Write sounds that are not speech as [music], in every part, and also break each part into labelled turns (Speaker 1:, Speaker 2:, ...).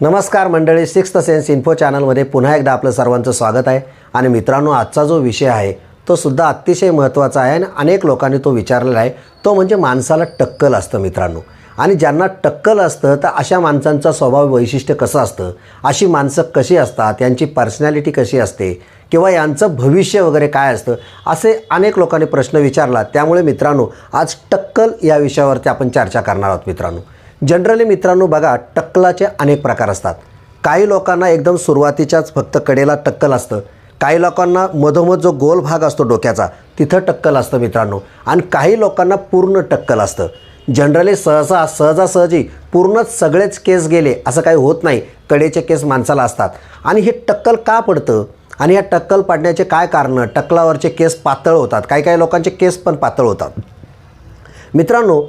Speaker 1: नमस्कार मंडळी sixth sense info चॅनलमध्ये पुन्हा एकदा आपलं सर्वांचं स्वागत आहे. आणि मित्रांनो आजचा जो विषय आहे तो सुद्धा अतिशय महत्त्वाचा आहे आणि अनेक लोकांनी तो विचारलेला आहे. तो म्हणजे माणसाला टक्कल असतं मित्रांनो. आणि ज्यांना टक्कल असतं तर अशा माणसांचा स्वभाव वैशिष्ट्य कसं असतं? अशी माणसं कशी असतात? यांची पर्सनॅलिटी कशी असते? किंवा यांचं भविष्य वगैरे काय असतं? असे अनेक लोकांनी प्रश्न विचारला. त्यामुळे मित्रांनो आज टक्कल या विषयावरती आपण चर्चा करणार आहोत मित्रांनो. जनरली मित्रांनो बघा टक्कलाचे अनेक प्रकार असतात. काही लोकांना एकदम सुरुवातीच्याच फक्त कडेला टक्कल असतं. काही लोकांना मधोमध जो गोल भाग असतो डोक्याचा तिथं टक्कल असतं मित्रांनो. आणि काही लोकांना पूर्ण टक्कल असतं. जनरली सहसा सहजासहजी पूर्णच सगळेच केस गेले असं काही होत नाही. कडेचे केस माणसाला असतात. आणि हे टक्कल का पडतं? आणि या टक्कल पाडण्याचे काय कारणं? टक्कलावरचे केस पातळ होतात. काही काही लोकांचे केस पण पातळ होतात. मित्रांनो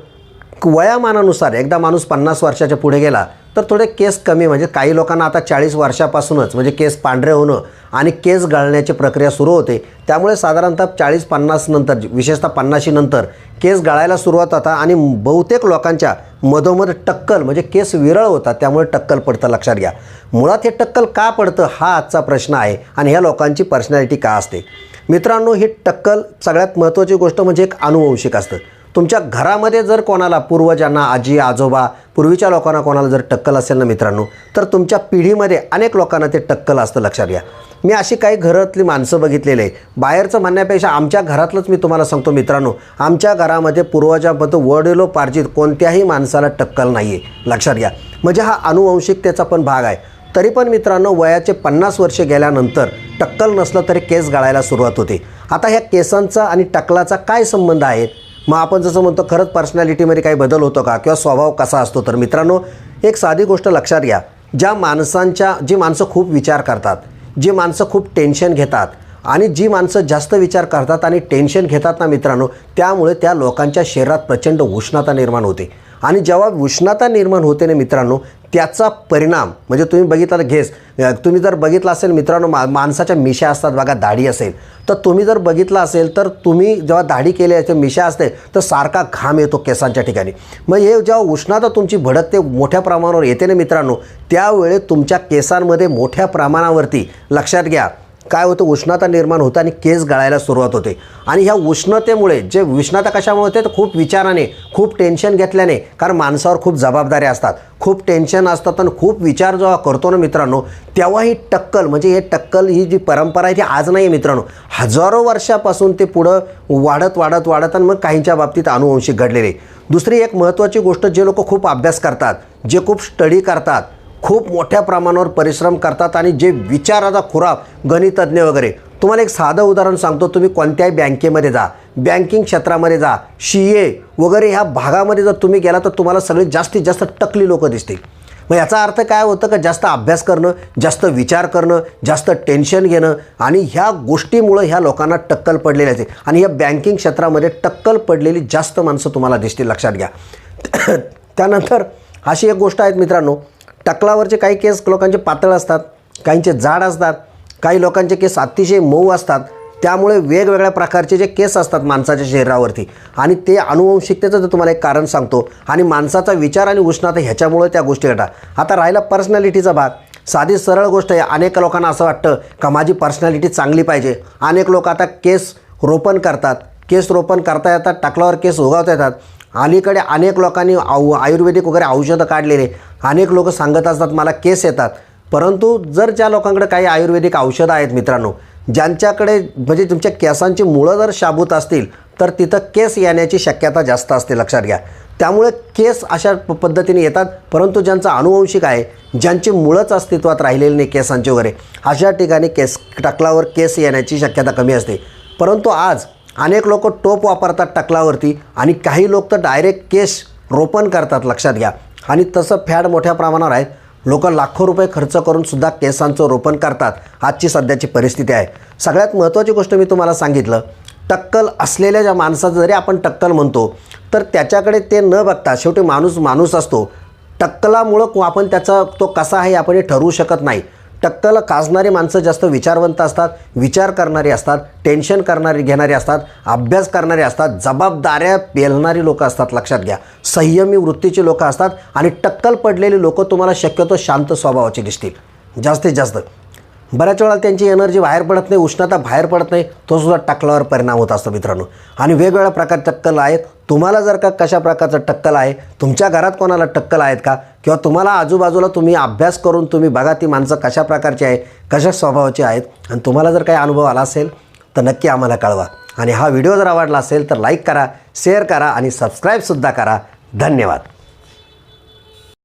Speaker 1: वयामानानुसार एकदा माणूस पन्नास वर्षाच्या पुढे गेला तर थोडे केस कमी म्हणजे काही लोकांना आता चाळीस वर्षापासूनच म्हणजे केस पांढरे होणं आणि केस गळण्याची प्रक्रिया सुरू होते. त्यामुळे साधारणतः चाळीस पन्नास नंतर विशेषतः पन्नाशी नंतर केस गळायला सुरुवात होता आणि बहुतेक लोकांच्या मधोमध टक्कल म्हणजे केस विरळ होतात त्यामुळे टक्कल पडतं. लक्षात घ्या. मुळात हे टक्कल का पडतं हा आजचा प्रश्न आहे आणि ह्या लोकांची पर्सनॅलिटी का असते? मित्रांनो ही टक्कल सगळ्यात महत्त्वाची गोष्ट म्हणजे एक अनुवंशिक असतं. तुमच्या घरामध्ये जर कोणाला पूर्वजांना आजी आजोबा पूर्वीच्या लोकांना कोणाला जर टक्कल असेल ना मित्रांनो तर तुमच्या पिढीमध्ये अनेक लोकांना ते टक्कल असतं लक्षात घ्या. मी अशी काही घरातली माणसं बघितलेली आहे बाहेरचं म्हणण्यापेक्षा आमच्या घरातलंच मी तुम्हाला सांगतो मित्रांनो आमच्या घरामध्ये पूर्वजाबद्दल वडिलोपार्जित कोणत्याही माणसाला टक्कल नाही आहे लक्षात घ्या. म्हणजे हा अनुवंशिकतेचा पण भाग आहे. तरी पण मित्रांनो वयाचे पन्नास वर्षे गेल्यानंतर टक्कल नसलं तरी केस गाळायला सुरुवात होते. आता ह्या केसांचा आणि टक्कलाचा काय संबंध आहे मग आपण जसं म्हणतो खरंच पर्सनॅलिटीमध्ये काही बदल होतो का? किंवा स्वभाव कसा असतो? तर मित्रांनो एक साधी गोष्ट लक्षात घ्या. ज्या माणसांच्या जी माणसं खूप विचार करतात जी माणसं खूप टेन्शन घेतात आणि जी माणसं जास्त विचार करतात आणि टेन्शन घेतात ना मित्रांनो त्यामुळे त्या लोकांच्या शरीरात प्रचंड उष्णता निर्माण होते. आणि जेव्हा उष्णता निर्माण होते ना मित्रांनो त्याचा परिणाम म्हणजे तुम्ही बघितला तर घेस तुम्ही जर बघितलं असेल मित्रांनो मा माणसाच्या मिशा असतात बघा दाढी असेल. तर तुम्ही जर बघितलं असेल तर तुम्ही जेव्हा दाढी केली असते मिशा असते तर सारखा घाम येतो केसांच्या ठिकाणी. मग हे जेव्हा उष्णता तुमची भडकते मोठ्या प्रमाणावर येते ना मित्रांनो त्यावेळी तुमच्या केसांमध्ये मोठ्या प्रमाणावरती लक्षात घ्या काय होतं उष्णता निर्माण होतं आणि केस गळायला सुरुवात होते. आणि ह्या उष्णतेमुळे जे उष्णता कशामुळे होते तर खूप विचाराने खूप टेन्शन घेतल्याने कारण माणसावर खूप जबाबदाऱ्या असतात. खूप टेन्शन असतात आणि खूप विचार जेव्हा करतो ना मित्रांनो तेव्हा ही टक्कल म्हणजे हे टक्कल ही जी परंपरा आहे ती आज नाही आहे मित्रांनो. हजारो वर्षापासून ते पुढं वाढत वाढत वाढत आणि मग काहींच्या बाबतीत अनुवंशिक घडलेले. दुसरी एक महत्त्वाची गोष्ट जे लोक खूप अभ्यास करतात जे खूप स्टडी करतात खूप मोठ्या प्रमाणावर परिश्रम करतात आणि जे विचाराचा खुराक गणितज्ञ वगैरे. तुम्हाला एक साधं उदाहरण सांगतो तुम्ही कोणत्याही बँकेमध्ये जा. बँकिंग क्षेत्रामध्ये जा सी ए वगैरे ह्या भागामध्ये जर तुम्ही गेला तर तुम्हाला सगळे जास्तीत जास्त टकली लोक दिसतील. मग याचा अर्थ काय होतं का? जास्त अभ्यास करणं जास्त विचार करणं जास्त टेन्शन घेणं आणि ह्या गोष्टीमुळं ह्या लोकांना टक्कल पडलेली असते. आणि या बँकिंग क्षेत्रामध्ये टक्कल पडलेली जास्त माणसं तुम्हाला दिसतील लक्षात घ्या. [coughs] त्यानंतर अशी एक गोष्ट आहेत मित्रांनो टकलावरचे काही केस लोकांचे पातळ असतात काहींचे जाड असतात काही लोकांचे केस अतिशय मऊ असतात त्यामुळे वेगवेगळ्या प्रकारचे जे केस असतात माणसाच्या शरीरावरती. आणि ते अनुवंशिकतेचं जर तुम्हाला एक कारण सांगतो आणि माणसाचा विचार आणि उष्णता ह्याच्यामुळे त्या गोष्टी घडतात. आता राहिला पर्सनॅलिटीचा भाग. साधी सरळ गोष्ट आहे अनेक लोकांना असं वाटतं का माझी पर्सनॅलिटी चांगली पाहिजे. अनेक लोक आता केस रोपण करतात. केस रोपण करता येतात टाकल्यावर केस उगवता येतात. अलीकडे अनेक लोकांनी आव आयुर्वेदिक वगैरे औषधं काढलेले. अनेक लोक सांगत असतात मला केस येतात. परंतु जर ज्या लोकांकडे काही आयुर्वेदिक औषधं आहेत मित्रांनो ज्यांच्याकडे म्हणजे तुमच्या केसांची मुळं जर शाबूत असतील तर तिथं केस येण्याची शक्यता जास्त असते लक्षात घ्या. त्यामुळे केस अशा प पद्धतीने येतात परंतु ज्यांचा अनुवंशिक आहे ज्यांची मुळंच अस्तित्वात राहिलेली नाही केसांची वगैरे अशा ठिकाणी केस टकलावर केस येण्याची शक्यता कमी असते. परंतु आज अनेक लोक टोप वापरतात टकलावरती आणि काही लोक तर डायरेक्ट केस रोपण करतात लक्षात घ्या. आणि तसं फॅड मोठ्या प्रमाणावर आहे. लोक लाखो रुपये खर्च करून सुद्धा केसांचं रोपण करतात. आजची सध्याची परिस्थिती आहे. सगळ्यात महत्त्वाची गोष्ट मी तुम्हाला सांगितलं. टक्कल असलेल्या ज्या माणसाचं जरी आपण टक्कल म्हणतो तर त्याच्याकडे ते न बघता शेवटी माणूस माणूस असतो. टक्कलामुळं आपण त्याचा तो कसा आहे आपण हे ठरवू शकत नाही. टक्कल काजणारी माणसं जास्त विचारवंत असतात विचार करणारी असतात टेन्शन करणारी घेणारी असतात अभ्यास करणारी असतात जबाबदाऱ्या पेलणारी लोकं असतात लक्षात घ्या. संयमी वृत्तीची लोकं असतात आणि टक्कल पडलेली लोकं तुम्हाला शक्यतो शांत स्वभावाची दिसतील. जास्तीत जास्त. बऱ्याच वेळा त्यांची एनर्जी बाहेर पडत नाही उष्णता बाहेर पडत नाही तो सुद्धा टक्कलावर परिणाम होत असतो मित्रांनो. आणि वेगवेगळ्या प्रकारचे टक्कल आहेत. तुम्हाला जर का कशा प्रकारचं टक्कल आहे तुमच्या घरात कोणाला टक्कल आहेत का? किंवा तुम्हाला आजूबाजूला तुम्ही अभ्यास करून तुम्ही बघा ती माणसं कशा प्रकारची आहे कशा स्वभावाची आहेत. आणि तुम्हाला जर काही अनुभव आला असेल तर नक्की आम्हाला कळवा. आणि हा व्हिडिओ जर आवडला असेल तर लाईक करा शेअर करा आणि सबस्क्राईबसुद्धा करा. धन्यवाद.